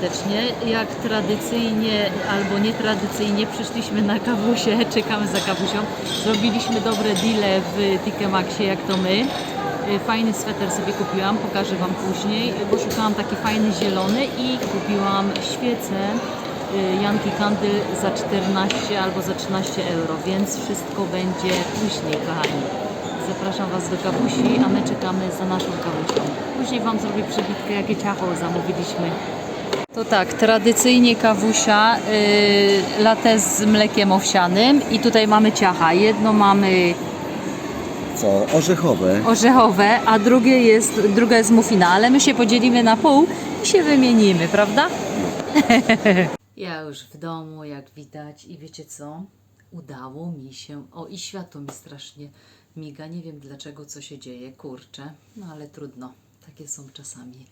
serdecznie. Jak tradycyjnie albo nietradycyjnie przyszliśmy na kawusie, czekamy za kawusią. Zrobiliśmy dobre deale w TK Maxie, jak to my. Y, Fajny sweter sobie kupiłam, pokażę Wam później, bo szukałam taki fajny zielony i kupiłam świecę y, Janki Candle za 14 albo za 13 euro, więc wszystko będzie później, kochani. Zapraszam Was do kawusi, a my czekamy za naszą kawusią. Później Wam zrobię przebitkę, jakie ciacho zamówiliśmy. To tak, tradycyjnie kawusia, yy, latte z mlekiem owsianym i tutaj mamy ciacha. Jedno mamy Co? Orzechowe. orzechowe, a drugie jest, druga jest muffina, ale my się podzielimy na pół i się wymienimy, prawda? Ja już w domu, jak widać i wiecie co? Udało mi się, o i światło mi strasznie miga, nie wiem dlaczego, co się dzieje, kurczę, no ale trudno, takie są czasami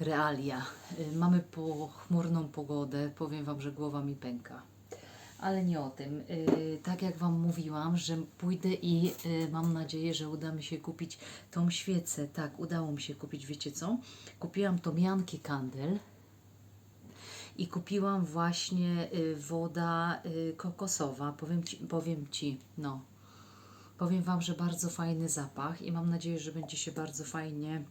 realia. Y, Mamy pochmurną pogodę, powiem Wam, że głowa mi pęka. Ale nie o tym. Y, tak jak Wam mówiłam, że pójdę i y, mam nadzieję, że uda mi się kupić tą świecę. Tak, udało mi się kupić, wiecie co? Kupiłam tą Janki Candle i kupiłam właśnie woda kokosowa. Powiem ci, powiem ci, no. Powiem Wam, że bardzo fajny zapach i mam nadzieję, że będzie się bardzo fajnie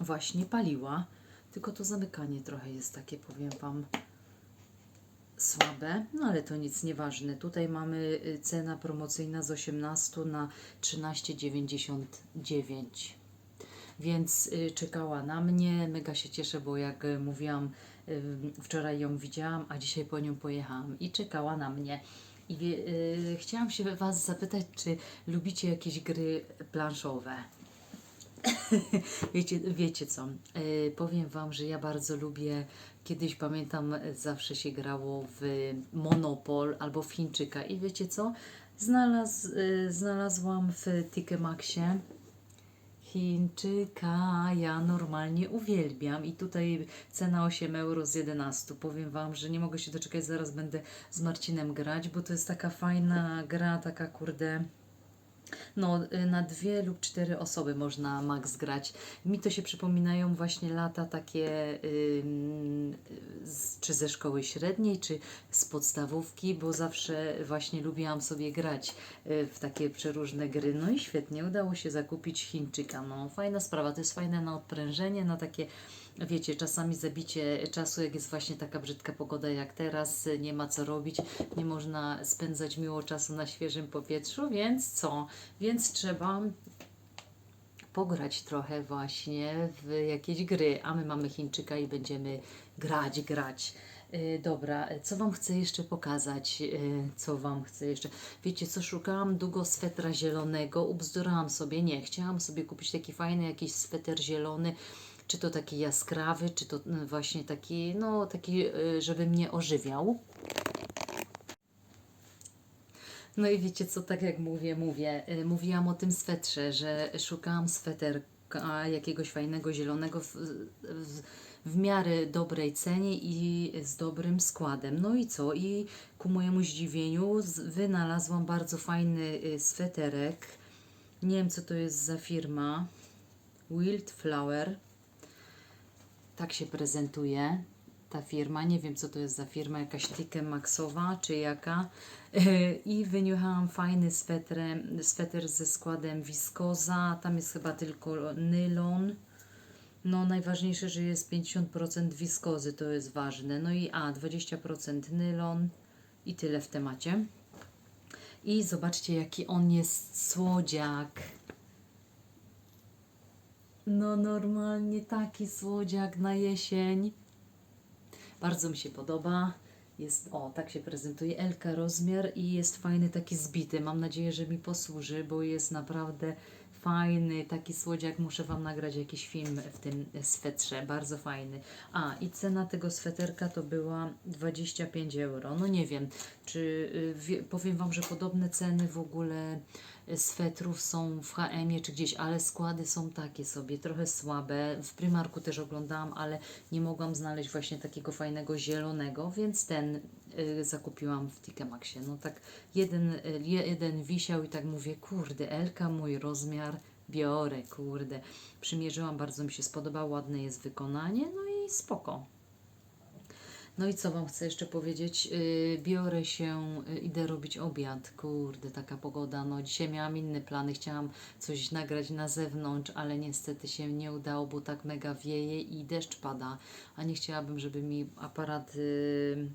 właśnie paliła. Tylko to zamykanie trochę jest takie, powiem Wam, słabe, no ale to nic nieważne. Tutaj mamy y, cena promocyjna z 18 na 13,99. Więc y, czekała na mnie. Mega się cieszę, bo jak y, mówiłam, wczoraj ją widziałam, a dzisiaj po nią pojechałam i czekała na mnie. I wie, y, chciałam się Was zapytać, czy lubicie jakieś gry planszowe? wiecie, wiecie co? Y, powiem Wam, że ja bardzo lubię. Kiedyś pamiętam, y, zawsze się grało w Monopol albo w Chińczyka. I wiecie co? Znalaz, y, znalazłam w Tikemaxie Chińczyka. Ja normalnie uwielbiam. I tutaj cena 8 euro z 11. Powiem Wam, że nie mogę się doczekać. Zaraz będę z Marcinem grać, bo to jest taka fajna gra, taka kurde. No, y, na dwie lub cztery osoby można max grać. Mi to się przypominają właśnie lata takie, czy ze szkoły średniej, czy z podstawówki, bo zawsze właśnie lubiłam sobie grać y, w takie przeróżne gry. No i świetnie, udało się zakupić Chińczyka. No, fajna sprawa, to jest fajne na odprężenie, na takie Wiecie, czasami zabicie czasu, jak jest właśnie taka brzydka pogoda jak teraz, nie ma co robić, nie można spędzać miło czasu na świeżym powietrzu, więc co? Więc trzeba pograć trochę właśnie w jakieś gry, a my mamy Chińczyka i będziemy grać, grać. Yy, Dobra, co Wam chcę jeszcze pokazać? Yy, Co Wam chcę jeszcze? Wiecie co, szukałam długo swetra zielonego, ubzdurałam sobie, nie, chciałam sobie kupić taki fajny jakiś sweter zielony, czy to taki jaskrawy, czy to mm, właśnie taki, no taki, żeby mnie ożywiał. No i wiecie co, tak jak mówię, mówię, y, mówiłam o tym swetrze, że szukałam sweterka jakiegoś fajnego zielonego w, w, w miarę dobrej cenie i z dobrym składem. No i co? I ku mojemu zdziwieniu wynalazłam bardzo fajny y, sweterek. Nie wiem co to jest za firma. Wildflower. Tak się prezentuje ta firma. Nie wiem, co to jest za firma, jakaś Tike Maxowa czy jaka. I wyniuchałam fajny sweter, sweter ze składem wiskoza. Tam jest chyba tylko nylon. No, najważniejsze, że jest 50% wiskozy, to jest ważne. No i a, 20% nylon i tyle w temacie. I zobaczcie, jaki on jest słodziak. No, normalnie taki słodziak na jesień. Bardzo mi się podoba. Jest, o, tak się prezentuje Elka rozmiar i jest fajny taki zbity. Mam nadzieję, że mi posłuży, bo jest naprawdę fajny, taki słodziak. Muszę Wam nagrać jakiś film w tym swetrze, bardzo fajny. A, i cena tego sweterka to była 25 euro. No nie wiem, czy y, wie, powiem Wam, że podobne ceny w ogóle swetrów są w H&M czy gdzieś, ale składy są takie sobie, trochę słabe. W Primarku też oglądałam, ale nie mogłam znaleźć właśnie takiego fajnego zielonego, więc ten zakupiłam w TK Maxie. No tak jeden, y, jeden wisiał i tak mówię, kurde, Elka, mój rozmiar, biorę, kurde. Przymierzyłam, bardzo mi się spodobał, ładne jest wykonanie, no i spoko. No i co Wam chcę jeszcze powiedzieć? Yy, biorę się, idę robić obiad. Kurde, taka pogoda. No dzisiaj miałam inne plany. Chciałam coś nagrać na zewnątrz, ale niestety się nie udało, bo tak mega wieje i deszcz pada. A nie chciałabym, żeby mi aparat yy,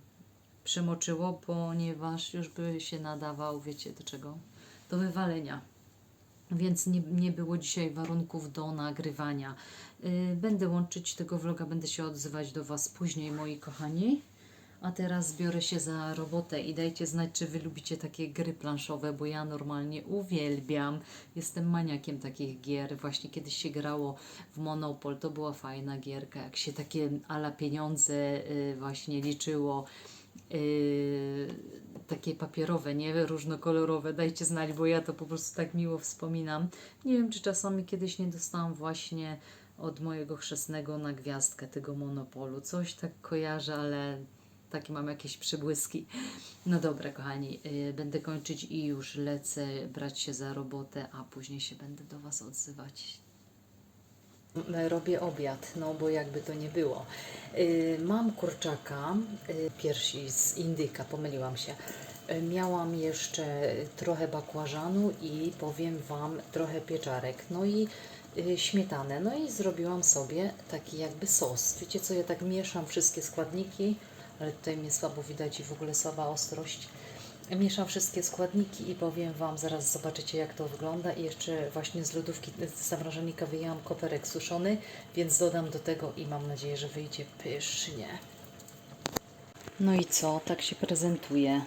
przemoczyło, ponieważ już by się nadawał, wiecie do czego? Do wywalenia więc nie, nie było dzisiaj warunków do nagrywania. Y, Będę łączyć tego vloga, będę się odzywać do Was później, moi kochani. A teraz biorę się za robotę i dajcie znać, czy Wy lubicie takie gry planszowe, bo ja normalnie uwielbiam. Jestem maniakiem takich gier. Właśnie kiedyś się grało w Monopol, to była fajna gierka, jak się takie ala pieniądze y, właśnie liczyło. Yy, takie papierowe, nie różnokolorowe. Dajcie znać, bo ja to po prostu tak miło wspominam. Nie wiem, czy czasami kiedyś nie dostałam właśnie od mojego chrzestnego na gwiazdkę tego monopolu. Coś tak kojarzę, ale takie mam jakieś przybłyski. No dobra, kochani, yy, będę kończyć i już lecę brać się za robotę, a później się będę do Was odzywać. Robię obiad, no bo jakby to nie było. Y, Mam kurczaka, y, piersi z indyka, pomyliłam się. Miałam jeszcze trochę bakłażanu i powiem Wam trochę pieczarek, no i śmietanę. No i zrobiłam sobie taki jakby sos. Wiecie co, ja tak mieszam wszystkie składniki, ale tutaj mnie słabo widać i w ogóle słaba ostrość. Mieszam wszystkie składniki i powiem Wam, zaraz zobaczycie jak to wygląda i jeszcze właśnie z lodówki, z zamrażalnika wyjęłam koperek suszony, więc dodam do tego i mam nadzieję, że wyjdzie pysznie. No i co, tak się prezentuje.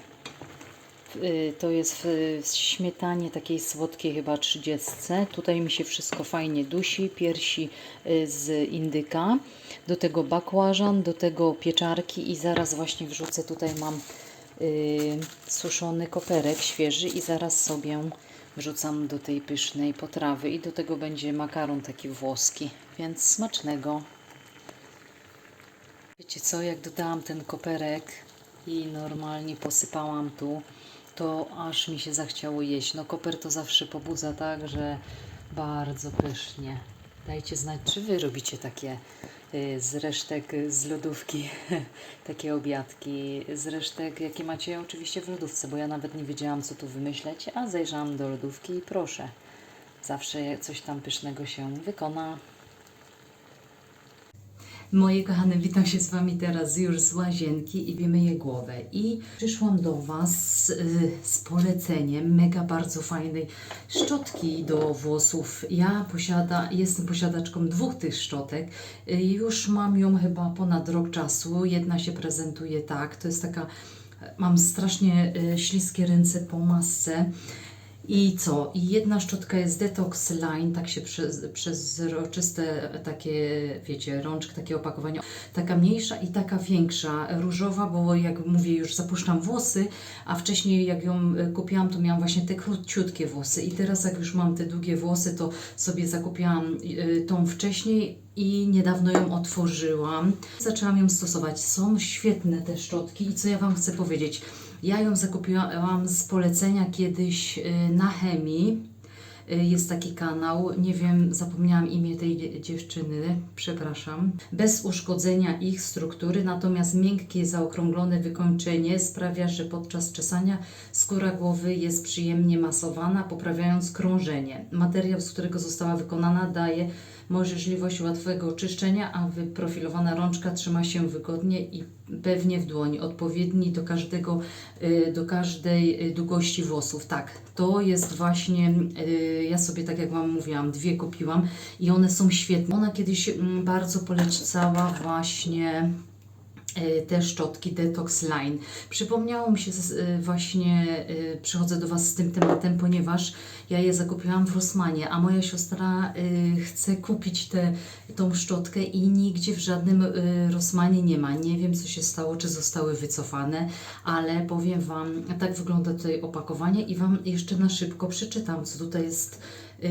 Y, To jest w śmietanie takiej słodkiej chyba 30. Tutaj mi się wszystko fajnie dusi. Piersi y, z indyka. Do tego bakłażan, do tego pieczarki i zaraz właśnie wrzucę. Tutaj mam y, suszony koperek świeży i zaraz sobie wrzucam do tej pysznej potrawy. I do tego będzie makaron taki włoski. Więc smacznego. Wiecie co, jak dodałam ten koperek i normalnie posypałam tu, to aż mi się zachciało jeść. No koper to zawsze pobudza tak, że bardzo pysznie. Dajcie znać, czy Wy robicie takie y, z resztek y, z lodówki, takie obiadki z resztek, jakie macie oczywiście w lodówce, bo ja nawet nie wiedziałam, co tu wymyśleć, a zajrzałam do lodówki i proszę, zawsze coś tam pysznego się wykona. Moje kochane, witam się z Wami teraz już z łazienki i wymyję głowę. I przyszłam do Was y, z poleceniem mega bardzo fajnej szczotki do włosów. Ja posiada, jestem posiadaczką dwóch tych szczotek. Y, już mam ją chyba ponad rok czasu. Jedna się prezentuje tak. To jest taka, mam strasznie y, śliskie ręce po masce. I co? I jedna szczotka jest Detox Line, tak się przez, przezroczyste takie, wiecie, rączki, takie opakowanie. Taka mniejsza i taka większa, różowa, bo jak mówię, już zapuszczam włosy, a wcześniej jak ją e, kupiłam, to miałam właśnie te króciutkie włosy. I teraz jak już mam te długie włosy, to sobie zakupiłam e, tą wcześniej i niedawno ją otworzyłam. Zaczęłam ją stosować. Są świetne te szczotki i co ja Wam chcę powiedzieć? Ja ją zakupiłam z polecenia kiedyś y, na chemii. Y, Jest taki kanał, nie wiem, zapomniałam imię tej dzie- dziewczyny, przepraszam. Bez uszkodzenia ich struktury, natomiast miękkie, zaokrąglone wykończenie sprawia, że podczas czesania skóra głowy jest przyjemnie masowana, poprawiając krążenie. Materiał, z którego została wykonana, daje możliwość łatwego oczyszczenia, a wyprofilowana rączka trzyma się wygodnie i pewnie w dłoni, odpowiedni do każdego, y, do każdej y, długości włosów. Tak, to jest właśnie, y, ja sobie tak jak Wam mówiłam, dwie kupiłam i one są świetne. Ona kiedyś mm, bardzo polecała właśnie te szczotki Detox Line. Przypomniało mi się y, właśnie, y, przychodzę do Was z tym tematem, ponieważ ja je zakupiłam w Rossmanie, a moja siostra chce kupić tę tą szczotkę i nigdzie w żadnym Rossmanie nie ma. Nie wiem, co się stało, czy zostały wycofane, ale powiem Wam, tak wygląda tutaj opakowanie i Wam jeszcze na szybko przeczytam, co tutaj jest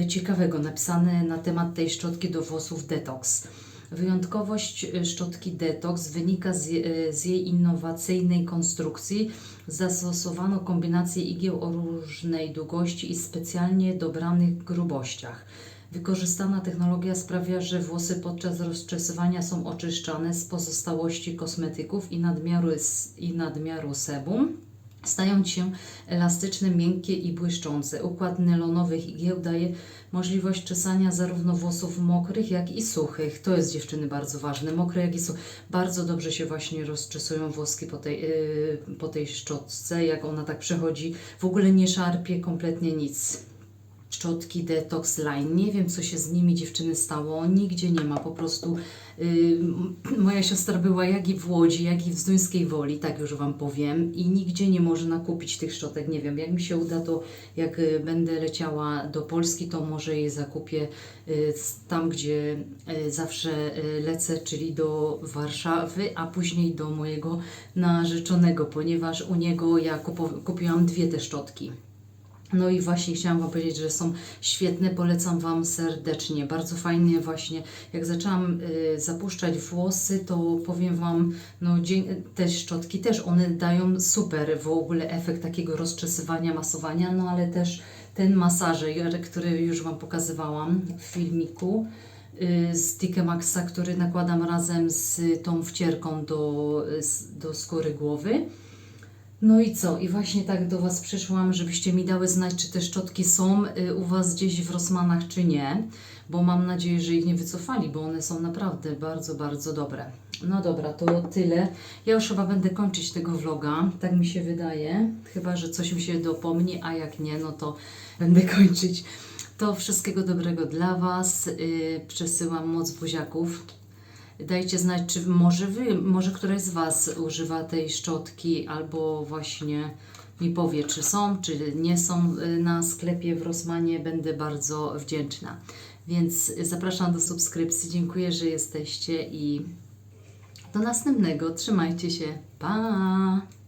ciekawego napisane na temat tej szczotki do włosów Detox. Wyjątkowość y, szczotki Detox wynika z, je- z jej innowacyjnej konstrukcji. Zastosowano kombinację igieł o różnej długości i specjalnie dobranych grubościach. Wykorzystana technologia sprawia, że włosy podczas rozczesywania są oczyszczane z pozostałości kosmetyków i nadmiaru, i nadmiaru sebum. Stając się elastyczne, miękkie i błyszczące. Układ nylonowych igieł daje możliwość czesania zarówno włosów mokrych, jak i suchych. To jest dziewczyny bardzo ważne. Mokre, jak i suche. Bardzo dobrze się właśnie rozczesują włoski po tej, yy, po tej szczotce, jak ona tak przechodzi. W ogóle nie szarpie kompletnie nic szczotki Detox Line. Nie wiem, co się z nimi dziewczyny stało. Nigdzie nie ma. Po prostu moja siostra była jak i w Łodzi, jak i w Zduńskiej Woli, tak już Wam powiem. I nigdzie nie można kupić tych szczotek. Nie wiem, jak mi się uda, to jak y, będę leciała do Polski, to może je zakupię y, tam, gdzie y, zawsze lecę, czyli do Warszawy, a później do mojego narzeczonego, ponieważ u niego ja kupiłam dwie te szczotki. No i właśnie chciałam Wam powiedzieć, że są świetne, polecam Wam serdecznie. Bardzo fajnie właśnie, jak zaczęłam y, zapuszczać włosy, to powiem Wam, no te szczotki też, one dają super w ogóle efekt takiego rozczesywania, masowania, no ale też ten masażer, który już Wam pokazywałam w filmiku, y, z Tikemaxa, który nakładam razem z tą wcierką do, do skóry głowy. No i co? I właśnie tak do Was przyszłam, żebyście mi dały znać, czy te szczotki są y, u Was gdzieś w Rossmanach, czy nie, bo mam nadzieję, że ich nie wycofali, bo one są naprawdę bardzo, bardzo dobre. No dobra, to tyle. Ja już chyba będę kończyć tego vloga, tak mi się wydaje, chyba, że coś mi się dopomni, a jak nie, no to będę kończyć. To wszystkiego dobrego dla Was. y, przesyłam moc buziaków. Dajcie znać, czy może Wy, może któraś z Was używa tej szczotki, albo właśnie mi powie, czy są, czy nie są y, na sklepie w Rosmanie. Będę bardzo wdzięczna. Więc zapraszam do subskrypcji. Dziękuję, że jesteście i do następnego. Trzymajcie się. Pa!